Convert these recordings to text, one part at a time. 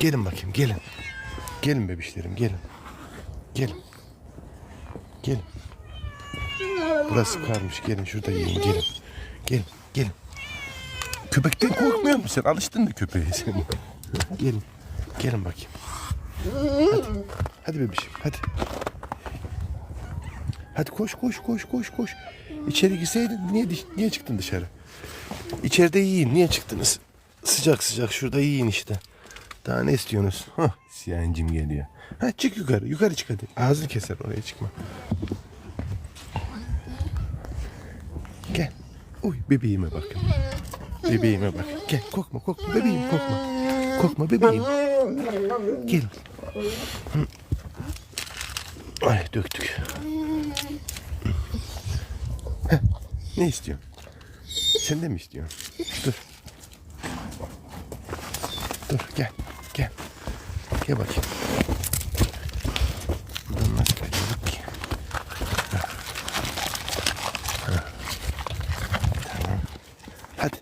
Gelin bakayım gelin. Gelin bebişlerim gelin. Gelin. Gelin. Burası karmış. Gelin şurada yiyin gelin. Gelin gelin. Köpekten korkmuyor musun sen? Alıştın mı köpeğe sen? gelin. Gelin bakayım. Hadi. Hadi bebişim hadi. Hadi koş koş koş koş koş. İçeri girseydin niye niye çıktın dışarı? İçeride yiyin. Niye çıktınız? Sıcak sıcak şurada yiyin işte. Daha ne istiyorsunuz? Hah, siyancım geliyor. Ha, çık yukarı. Yukarı çık hadi. Ağzını keser oraya çıkma. Gel. Uy bebeğime bakın. Bebeğime bak. Gel korkma korkma bebeğim korkma. Korkma bebeğim. Gel. Ay döktük. Heh, ne istiyorsun? Sen de mi istiyorsun? Dur. Dur gel. Gel bakayım. Hadi.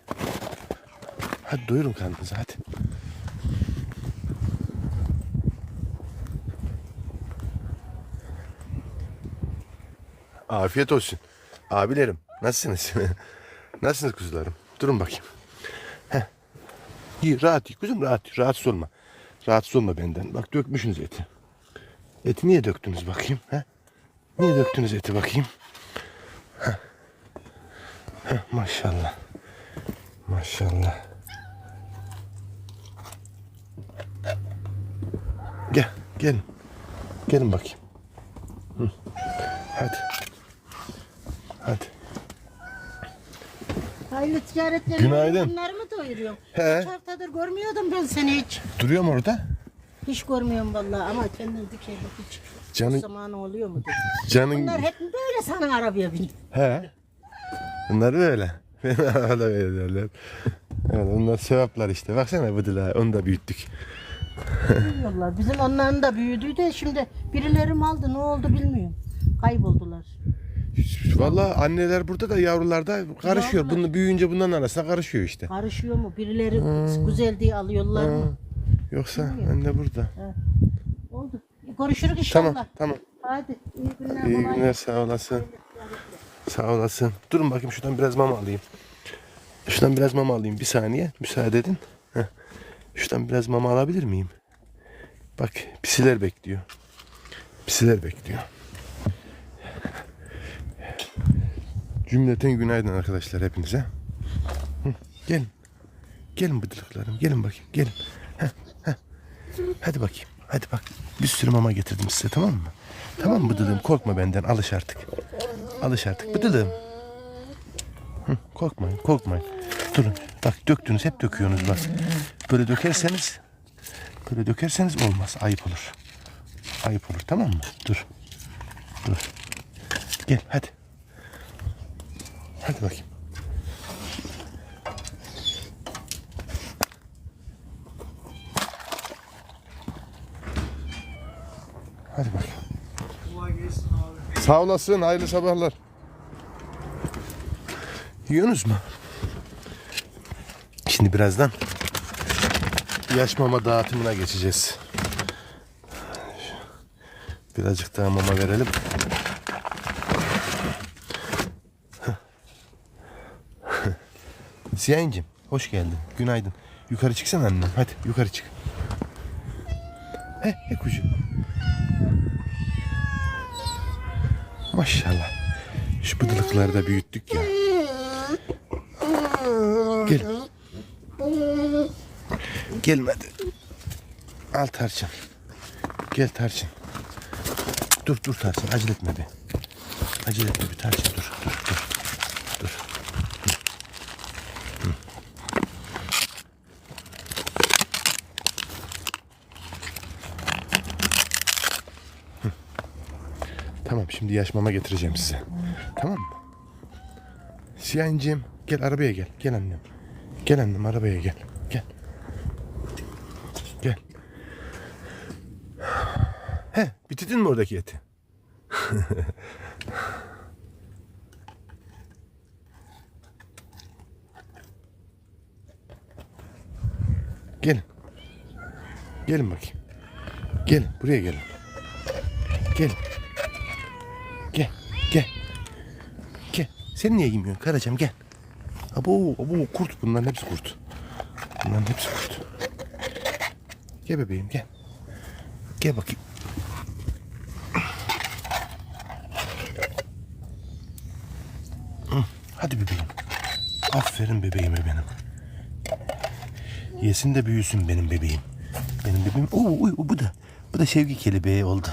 Hadi doyurun karnınızı hadi. Afiyet olsun. Abilerim nasılsınız? nasılsınız kuzularım? Durun bakayım. Heh. İyi rahat iyi kuzum rahat. Rahatsız olma. Rahatsız olma benden. Bak dökmüşsünüz eti. Eti niye döktünüz bakayım? He? Niye döktünüz eti bakayım? Heh. Heh, maşallah. Maşallah. Gel, gelin. Gelin bakayım. Hı. Hadi. Hadi. Hayırlı ticaretler. Günaydın. Bunları mı doyuruyorsun? He. Kaç haftadır görmüyordum ben seni hiç. Duruyor mu orada? Hiç görmüyorum vallahi ama kendin dikey bak hiç. Canın- Zamanı oluyor mu? dedi. Canın... Bunlar hep böyle sana arabaya biniyor. He. Bunlar böyle. Bana da öyle derler. Yani onlar sevaplar işte. Baksana bıdılar. Onu da büyüttük. Bilmiyorlar. Bizim onların da büyüdüğü de şimdi birileri mi aldı ne oldu bilmiyorum. Kayboldular. Vallahi anneler burada da yavrular da karışıyor. Yavrular. Bunu büyüyünce bunların arasına karışıyor işte. Karışıyor mu? Birileri güzel diye alıyorlar mı? Yoksa anne burada. Oldu. Görüşürüz inşallah. Tamam tamam. Hadi iyi günler. İyi kolay günler sağ olasın. Sağ olasın. Durun bakayım şuradan biraz mama alayım. Şuradan biraz mama alayım bir saniye. Müsaade edin. Heh. Şuradan biraz mama alabilir miyim? Bak pisiler bekliyor. Pisiler bekliyor. Cümleten günaydın arkadaşlar hepinize. Gelin. Gelin bıdılıklarım. Gelin bakayım. Gelin. Heh, heh. Hadi bakayım. Hadi bak. Bir sürü mama getirdim size tamam mı? Tamam mı bıdılığım? Korkma benden. Alış artık. Alış artık. Bıdılığım. Korkmayın. Korkmayın. Durun. Bak döktünüz. Hep döküyorsunuz bak. Böyle dökerseniz böyle dökerseniz olmaz. Ayıp olur. Ayıp olur. Tamam mı? Dur. Dur. Gel hadi. Hadi bakayım. Hadi bakayım. Sağ olasın. Hayırlı sabahlar. Yiyorsunuz mu? Şimdi birazdan yaş mama dağıtımına geçeceğiz. Birazcık daha mama verelim. Ziyancığım hoş geldin. Günaydın. Yukarı çıksana annem. Hadi yukarı çık. He, he kucu. Maşallah. Şu bıdılıkları da büyüttük ya. Gel. Gelmedi. Al tarçın. Gel tarçın. Dur dur tarçın acele etme be. Acele etme bir tarçın. Dur. Hı. Hı. Hı. Tamam şimdi yaş mama getireceğim size. Tamam mı? Siyancığım gel arabaya gel. Gel annem. Gel annem arabaya gel. Gel. Gel. He bitirdin mi oradaki eti? Gelin. Gelin bakayım. Gelin buraya gelin. Gel. Gel. Gel. Sen niye yemiyorsun Karacam gel. Abo, abo kurt bunların hepsi kurt. Bunların hepsi kurt. Gel bebeğim gel. Gel bakayım. Hadi bebeğim. Aferin bebeğime benim. Yesin de büyüsün benim bebeğim. Benim bebeğim. Oo, uy, bu da. Bu da sevgi kelebeği oldu.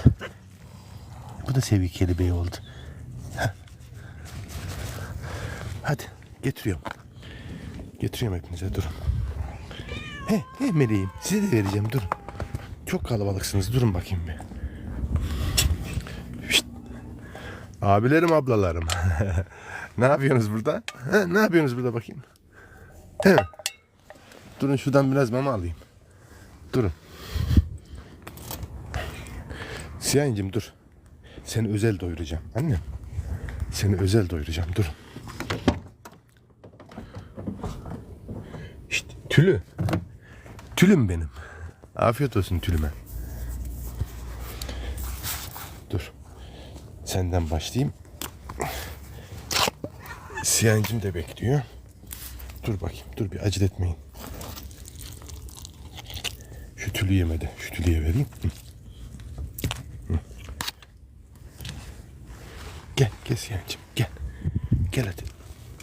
Bu da sevgi kelebeği oldu. Heh. Hadi getiriyorum. Getiriyorum hepinize durun. He, he meleğim. Size de vereceğim durun. Çok kalabalıksınız durun bakayım bir. Şşt. Abilerim ablalarım. ne yapıyorsunuz burada? He, ne yapıyorsunuz burada bakayım? He. Durun şuradan biraz mama alayım. Durun. Siyancım dur. Seni özel doyuracağım. Annem. Seni özel doyuracağım. Dur. İşte tülü. Tülüm benim. Afiyet olsun tülüme. Dur. Senden başlayayım. Siyancım da bekliyor. Dur bakayım. Dur bir acele etmeyin. Şu tülü yemedi. Şu tülüye vereyim. Hı. Hı. Gel, gel Siyancım, gel. Gel hadi.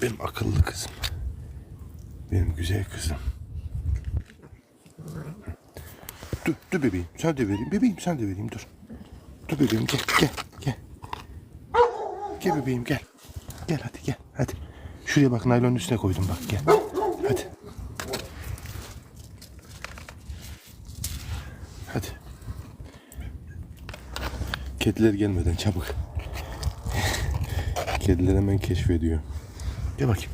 Benim akıllı kızım. Benim güzel kızım. Dur, dur bebeğim. Sen de vereyim. Bebeğim sen de vereyim. Dur. Dur bebeğim gel, gel, gel. Gel bebeğim gel. Gel hadi gel, hadi. Şuraya bak naylonun üstüne koydum bak gel. Hadi. Hadi. Kediler gelmeden çabuk. Kediler hemen keşfediyor. Gel bakayım.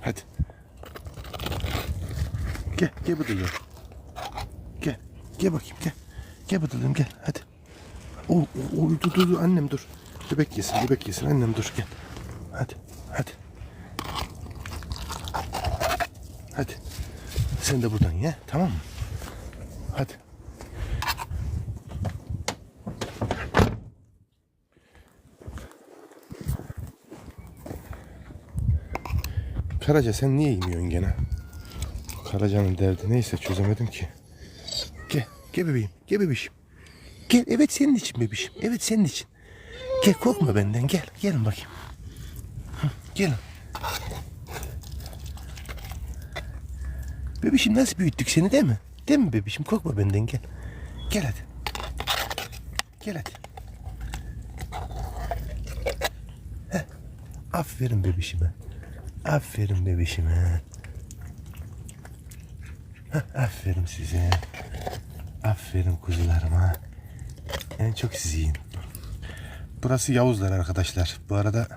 Hadi. Gel, gel bıdılım. Gel, gel bakayım gel. Gel bıdılım gel, hadi. O, o, o, dur, dur, dur, annem dur. Bebek yesin, bebek yesin, annem dur, gel. Hadi, hadi. Hadi. Sen de buradan ye, tamam mı? Hadi. Karaca sen niye yemiyorsun gene? Karaca'nın derdi neyse çözemedim ki. Gel, gel bebeğim, gel bebişim. Gel, evet senin için bebişim, evet senin için. Gel korkma benden, gel, gelin bakayım. Gelin. Bebişim nasıl büyüttük seni değil mi? Değil mi bebişim? Korkma benden gel. Gel hadi. Gel hadi. Heh. Aferin bebişime. Aferin bebişime. Aferin size. Aferin kuzularıma. En çok siz yiyin. Burası Yavuzlar arkadaşlar. Bu arada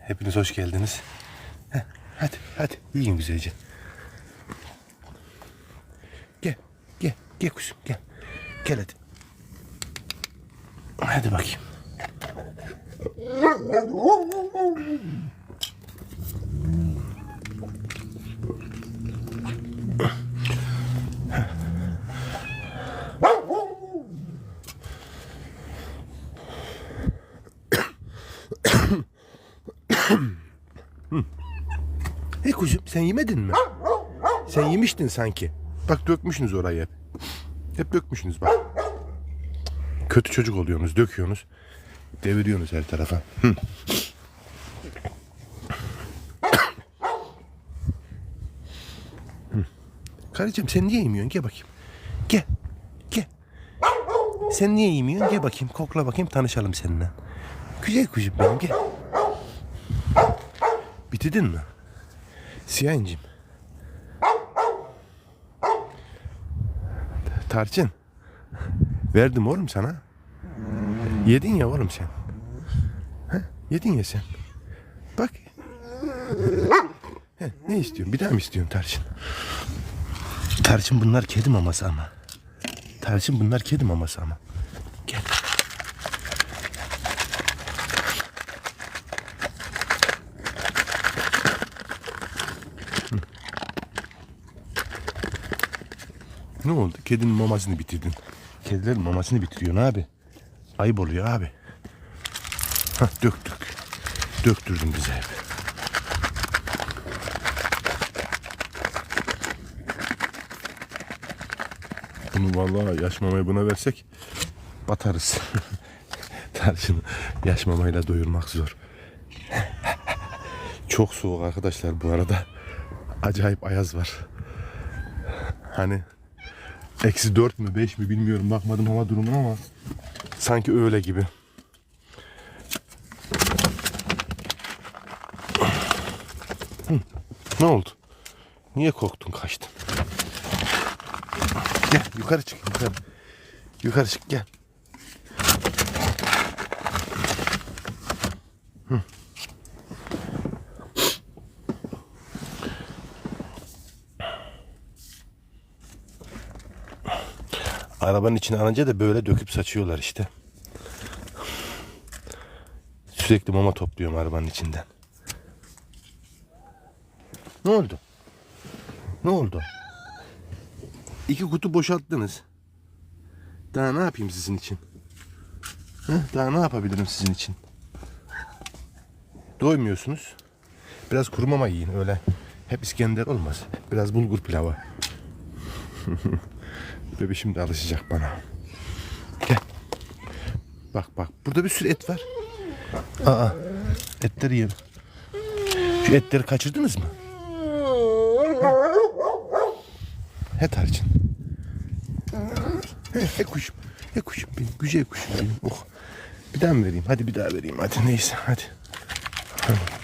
hepiniz hoş geldiniz. Heh, hadi hadi yiyin güzelce. Gel gel gel kuzum gel. Gel hadi. Hadi bakayım. Hey kuzum sen yemedin mi? Sen yemiştin sanki. Bak dökmüşsünüz orayı hep. Hep dökmüşsünüz bak. Kötü çocuk oluyorsunuz, döküyorsunuz. Deviriyorsunuz her tarafa. Karıcığım sen niye yemiyorsun? Gel bakayım. Gel. Gel. Sen niye yemiyorsun? Gel bakayım. Kokla bakayım tanışalım seninle. Güzel kuzum benim gel. Bitirdin mi? Siyancım. Tarçın. Verdim oğlum sana. Yedin ya oğlum sen. He? Yedin ya sen. Bak. He, ne istiyorsun? Bir daha mı istiyorsun Tarçın? Tarçın bunlar kedi maması ama. Tarçın bunlar kedi maması ama. Ne oldu? Kedinin mamasını bitirdin. Kedilerin mamasını bitiriyorsun abi. Ayıp oluyor abi. Hah döktük. Döktürdün bize hep. Bunu vallahi yaş mamayı buna versek batarız. Tarçını yaş mamayla doyurmak zor. Çok soğuk arkadaşlar bu arada. Acayip ayaz var. Hani eksi dört mü beş mi bilmiyorum bakmadım hava durumuna ama sanki öyle gibi. Hı, Ne oldu? Niye korktun kaçtın? Gel yukarı çık yukarı. Yukarı çık gel. Arabanın içine alınca da böyle döküp saçıyorlar işte. Sürekli mama topluyorum arabanın içinden. Ne oldu? Ne oldu? İki kutu boşalttınız. Daha ne yapayım sizin için? Daha ne yapabilirim sizin için? Doymuyorsunuz. Biraz kuru mama yiyin öyle. Hep İskender olmaz. Biraz bulgur pilavı. Bebişim de alışacak bana. Gel. Bak bak burada bir sürü et var. Aa etleri yiyin. Şu etleri kaçırdınız mı? He tarçın. He, he kuşum. He kuşum benim. Güzel kuşum benim. Oh. Bir daha mı vereyim? Hadi bir daha vereyim. Hadi neyse hadi. Mamasını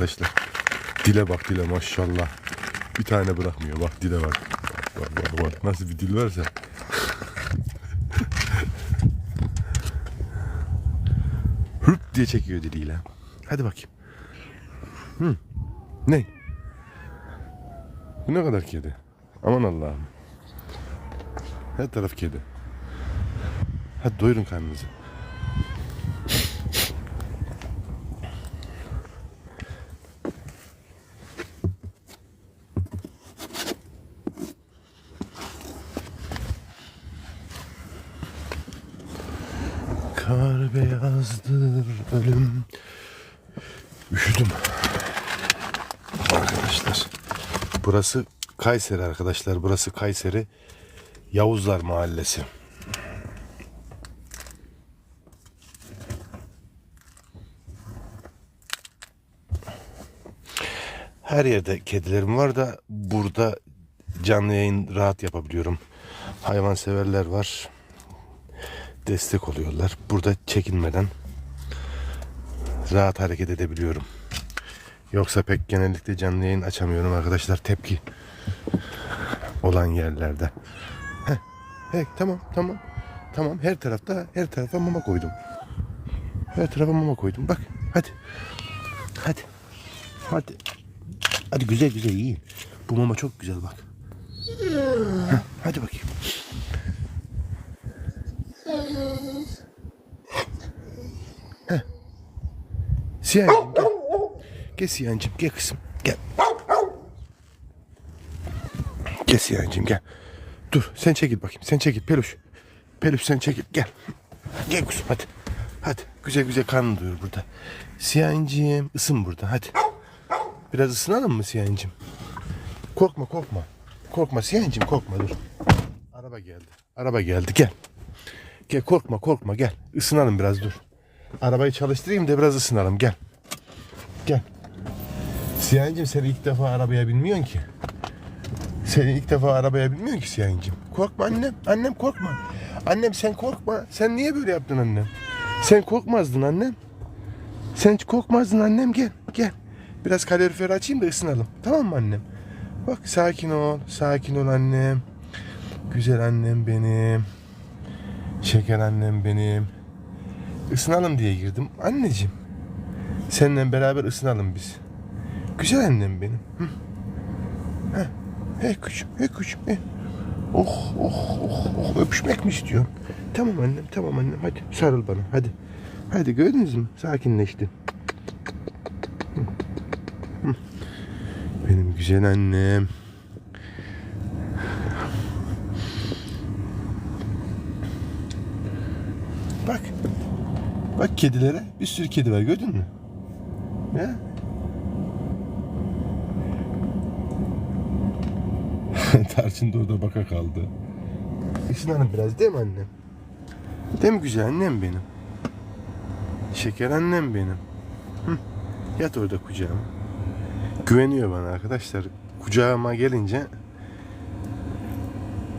arkadaşlar. Dile bak dile maşallah. Bir tane bırakmıyor. Bak dile bak. Bak bak bak. Nasıl bir dil varsa. Hırt diye çekiyor diliyle. Hadi bakayım. Hı. Ne? Bu ne kadar kedi? Aman Allah'ım. Her taraf kedi. Hadi doyurun karnınızı. Kar beyazdır ölüm. Üşüdüm. Arkadaşlar. Burası Kayseri arkadaşlar. Burası Kayseri Yavuzlar Mahallesi. Her yerde kedilerim var da burada canlı yayın rahat yapabiliyorum. Hayvanseverler var destek oluyorlar. Burada çekinmeden rahat hareket edebiliyorum. Yoksa pek genellikle canlı yayın açamıyorum arkadaşlar tepki olan yerlerde. Heh, heh, tamam tamam. Tamam her tarafta her tarafa mama koydum. Her tarafa mama koydum. Bak hadi. Hadi. Hadi. Hadi güzel güzel yiyin. Bu mama çok güzel bak. Heh, hadi bakayım. Siyancım gel. Gel Siyancım gel kızım gel. Gel Siyancım gel. Dur sen çekil bakayım sen çekil Peluş. Peluş sen çekil gel. Gel kuzum hadi. Hadi güzel güzel karnını doyur burada. Siyancım ısın burada hadi. Biraz ısınalım mı Siyancım? Korkma korkma. Korkma Siyancım korkma dur. Araba geldi. Araba geldi gel. Gel korkma korkma gel. Isınalım biraz dur. Arabayı çalıştırayım da biraz ısınalım gel. Gel. Siyancım sen ilk defa arabaya binmiyorsun ki. Sen ilk defa arabaya binmiyorsun ki Siyancım. Korkma annem. Annem korkma. Annem sen korkma. Sen niye böyle yaptın annem? Sen korkmazdın annem. Sen hiç korkmazdın annem gel. Gel. Biraz kaloriferi açayım da ısınalım. Tamam mı annem? Bak sakin ol. Sakin ol annem. Güzel annem benim. Şeker annem benim. Isınalım diye girdim. Anneciğim. Seninle beraber ısınalım biz. Güzel annem benim. Hı. Heh. Hey küçüm, hey küçüm. Hey. Oh, oh, oh, oh. Öpüşmek mi istiyorsun? Tamam annem, tamam annem. Hadi sarıl bana, hadi. Hadi gördünüz mü? Sakinleşti. Benim güzel annem. Bak Bak kedilere. Bir sürü kedi var gördün mü? Ya. Tarçın da orada baka kaldı. Işınlanın biraz değil mi annem? Değil mi güzel annem benim? Şeker annem benim. Hı. Yat orada kucağıma. Güveniyor bana arkadaşlar. Kucağıma gelince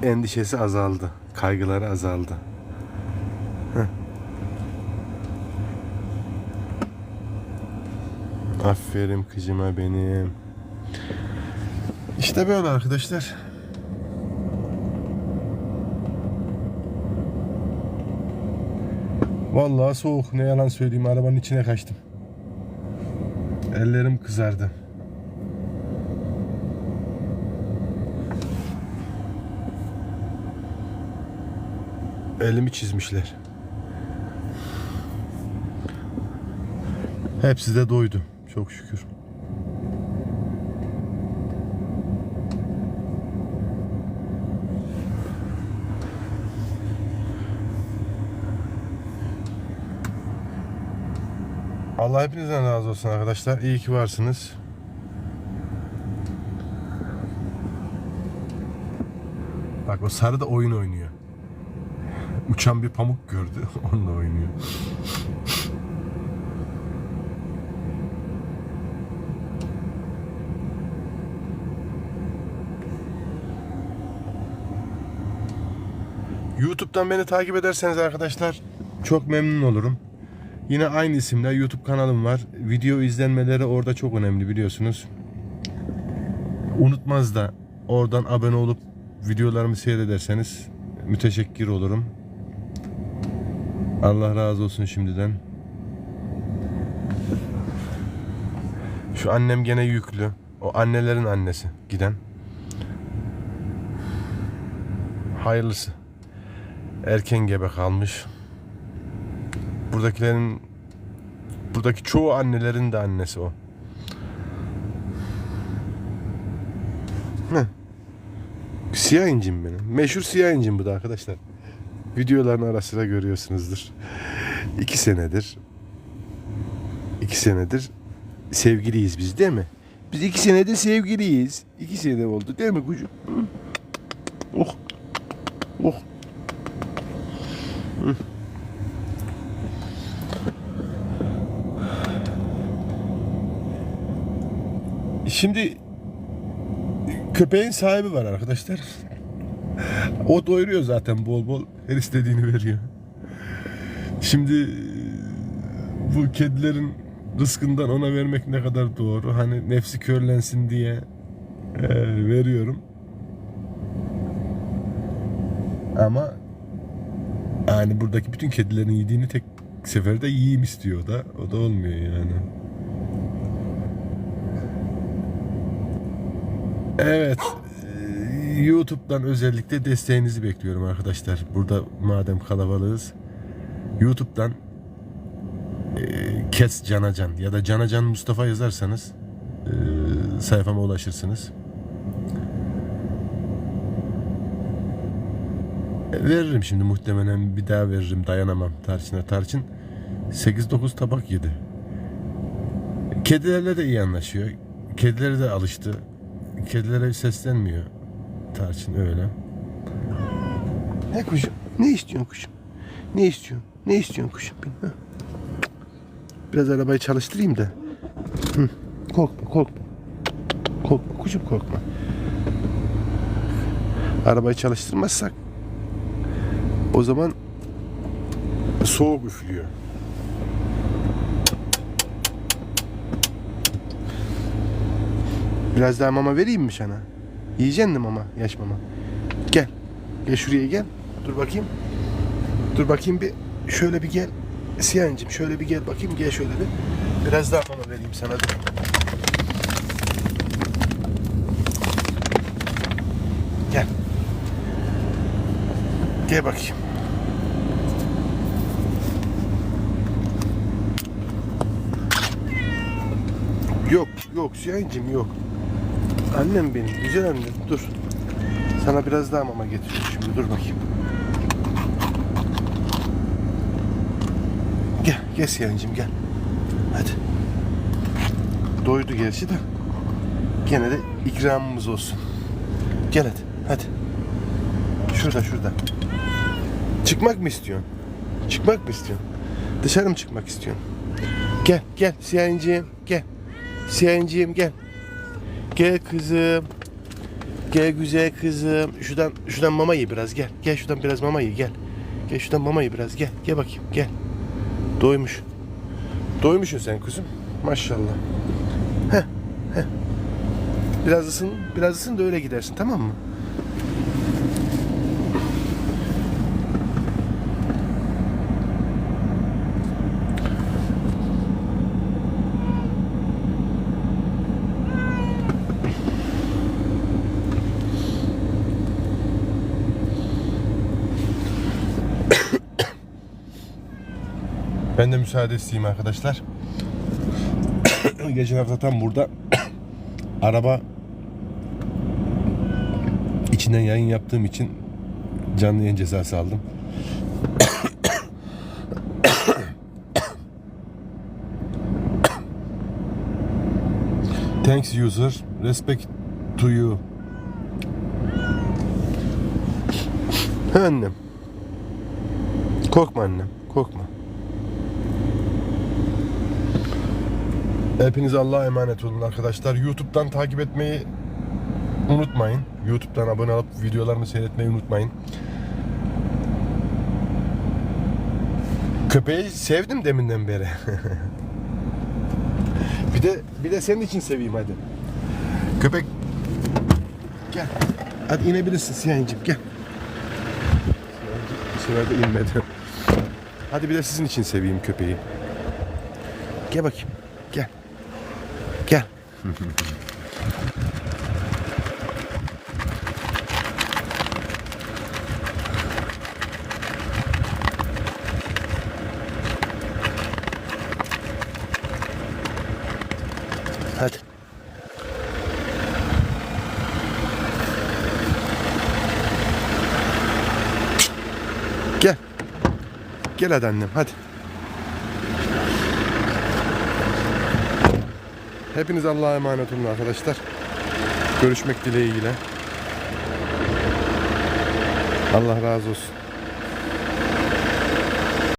endişesi azaldı. Kaygıları azaldı. Heh. Aferin kızıma benim. İşte böyle arkadaşlar. Vallahi soğuk ne yalan söyleyeyim arabanın içine kaçtım. Ellerim kızardı. Elimi çizmişler. Hepsi de doydu. Çok şükür. Allah hepinizden razı olsun arkadaşlar. İyi ki varsınız. Bak o sarı da oyun oynuyor. Uçan bir pamuk gördü. Onunla oynuyor. YouTube'dan beni takip ederseniz arkadaşlar çok memnun olurum. Yine aynı isimle YouTube kanalım var. Video izlenmeleri orada çok önemli biliyorsunuz. Unutmaz da oradan abone olup videolarımı seyrederseniz müteşekkir olurum. Allah razı olsun şimdiden. Şu annem gene yüklü. O annelerin annesi giden. Hayırlısı. Erken gebe kalmış. Buradakilerin buradaki çoğu annelerin de annesi o. Heh. Siyah incim benim. Meşhur siyah incim bu da arkadaşlar. Videoların arasında görüyorsunuzdur. İki senedir iki senedir sevgiliyiz biz değil mi? Biz iki senedir sevgiliyiz. İki sene oldu değil mi kucum? Hı? Oh. Oh. Şimdi köpeğin sahibi var arkadaşlar. O doyuruyor zaten bol bol. Her istediğini veriyor. Şimdi bu kedilerin rızkından ona vermek ne kadar doğru. Hani nefsi körlensin diye e, veriyorum. Ama yani buradaki bütün kedilerin yediğini tek seferde yiyeyim istiyor da. O da olmuyor yani. Evet. eee, YouTube'dan özellikle desteğinizi bekliyorum arkadaşlar. Burada madem kalabalığız. YouTube'dan eee, Kes Canacan ya da Canacan Mustafa yazarsanız eee, sayfama ulaşırsınız. Veririm şimdi muhtemelen bir daha veririm dayanamam tarçına. Tarçın 8-9 tabak yedi. Kedilerle de iyi anlaşıyor. Kedilere de alıştı. Kedilere seslenmiyor. Tarçın öyle. Ne kuşum? Ne istiyorsun kuşum? Ne istiyorsun? Ne istiyorsun kuşum? Biraz arabayı çalıştırayım da. Korkma korkma. Korkma kuşum korkma. Arabayı çalıştırmazsak o zaman soğuk üflüyor. Biraz daha mama vereyim mi sana? Yiyeceksin mi mama? Yaş mama. Gel. Gel şuraya gel. Dur bakayım. Dur bakayım bir. Şöyle bir gel. Siyancım şöyle bir gel bakayım. Gel şöyle bir. Biraz daha mama vereyim sana. Dur. Gel. Gel bakayım. Yok, yok Siyancım yok. Annem benim, güzel annem. Dur. Sana biraz daha mama getiriyorum şimdi. Dur bakayım. Gel, gel Siyancığım gel. Hadi. Doydu gerçi de. Gene de ikramımız olsun. Gel hadi, hadi. Şurada, şurada. Çıkmak mı istiyorsun? Çıkmak mı istiyorsun? Dışarı mı çıkmak istiyorsun? Gel, gel Siyancığım, gel. Siyancığım gel. Gel kızım. Gel güzel kızım. Şuradan şuradan mama ye biraz gel. Gel şuradan biraz mama ye gel. Gel şuradan mama ye biraz gel. Gel bakayım gel. Doymuş. Doymuşsun sen kuzum. Maşallah. Heh, heh. Biraz ısın, biraz ısın da öyle gidersin tamam mı? Ben de müsaade isteyeyim arkadaşlar. Geçen hafta tam burada araba içinden yayın yaptığım için canlı yayın cezası aldım. Thanks user. Respect to you. Ha annem. Korkma annem. Korkma. Hepiniz Allah'a emanet olun arkadaşlar. YouTube'dan takip etmeyi unutmayın. YouTube'dan abone olup videolarımı seyretmeyi unutmayın. Köpeği sevdim deminden beri. bir de bir de senin için seveyim hadi. Köpek gel. Hadi inebilirsin Siyancığım gel. Bu sefer de inmedi. Hadi bir de sizin için seveyim köpeği. Gel bakayım. Hadi. Gel. Gel hadi annem hadi. Hepiniz Allah'a emanet olun arkadaşlar. Görüşmek dileğiyle. Allah razı olsun.